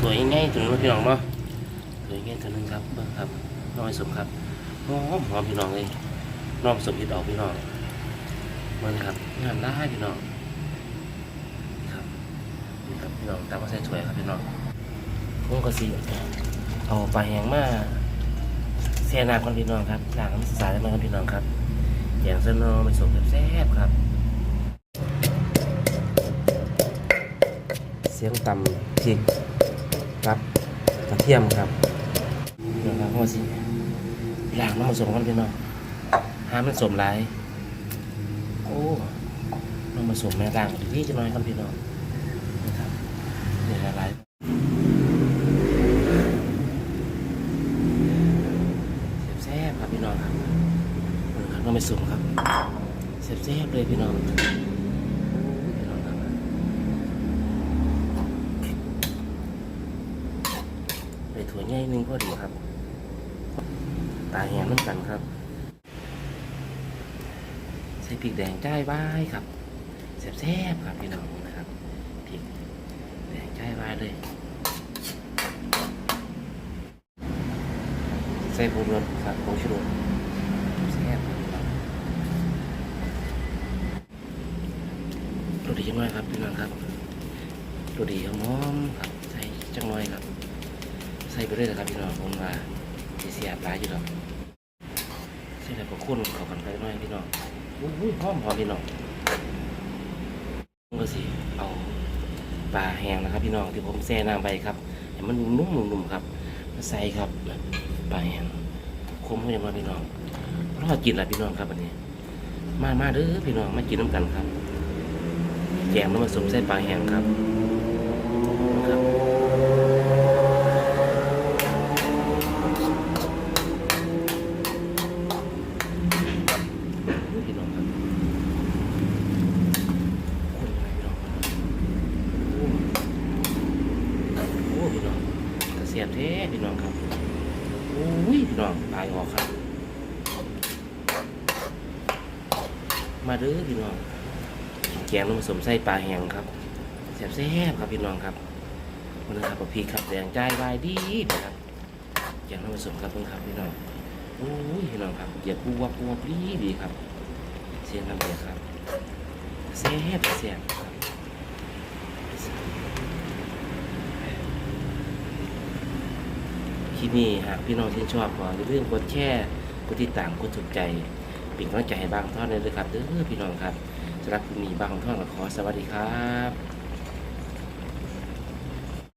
ตัวง่ายๆตัวนึงพี่น้องเนาะตัวง่ายๆตัวนึงครับเบิ่งครับน้อยสมครับหอมหอมพี่น้องเลยน้องสมเห็ดออกพี่น้องเบิ่งครับงามได้พี่น้องครับนี่ครับพี่น้องตามมาใส่ถ้วยครับพี่น้องผมก็สิเอาปลาแห้งมาแช่น้ำกันพี่น้องครับล้างน้ำสาดแล้วกันพี่น้องครับแกงเส้นน้อไม่สมแซ่บครับเสียงต่ำพริก ระเทียมครับเดี๋ยวครับพ่อสิล้างน้ำผสมกันพี่น้องห้ามันสมหลายโอ้น้ำผสมแม่ล้างดีๆจะน้อยกันพี่น้องนะครับเดี๋ยวละลายแซ่บๆครับพี่น้องครับเออครับน้ำผสมครับแซ่บๆเลยพี่น้องโอ้ยพี่น้องครับ ใส่ถั่วใหญ่หนึงก็ดีครับ ตาแห้งน้ำกันครับ ใส่พริกแดงจ้ายว้ายครับแซ่บๆครับพี่น้องนะครับพริกแดงจ้ายว้ายเลย ใส่ผงชูรสครับผงชูรสแซ่บรสดีจังเลยครับพี่น้องครับรสดีหอมๆครับ ใส่จังเลยครับ ใส่ไปเรื่อยนะครับพี่น้องผมว่าสิเสียบหลายอยู่ดอกใส่แล้วก็ข้นเขากันไปหน่อยพี่น้องอุ้ยหอมหอมพี่น้องผมก็สิเอาปลาแห้งนะครับพี่น้องที่ผมแช่น้ำไปครับให้มันนุ่มๆนุ่มๆครับมาใส่ครับปลาแห้งคมให้ยังไงพี่น้องรอกินละพี่น้องครับวันนี้ มามาเด้อพี่น้องมากินน้ำกันครับแกงน้ำมันสมใส่ปลาแห้งครับ พี่น้องครับคนอะไรพี่น้องครับโอ้โอ้พี่น้องกระเสียบเท่พี่น้องครับโอ้ยพี่น้องตายออกครับ มาเด้อพี่น้องแกงน้ำผสมไส้ปลาแห้งครับแซ่บแซ่บครับพี่น้องครับวันนี้ครับกับพี่ครับแดงใจวายดีนะครับแกงน้ำผสมครับเพิ่งครับพี่น้องโอ้ยพี่น้องครับเหยียบปูวับปูวับดีดีครับเสียงครับเดียครับเสียบเสียบครับ ที่นี่หากพี่น้องที่นชอบก็อย่าลืมกดแชร์กดติดตามกดถูกใจเป็นกำลังใจให้บางท่อนเลยเลยครับเด้อพี่น้องครับสำหรับคลิปนี้บางท่อนก็ขอสวัสดีครับ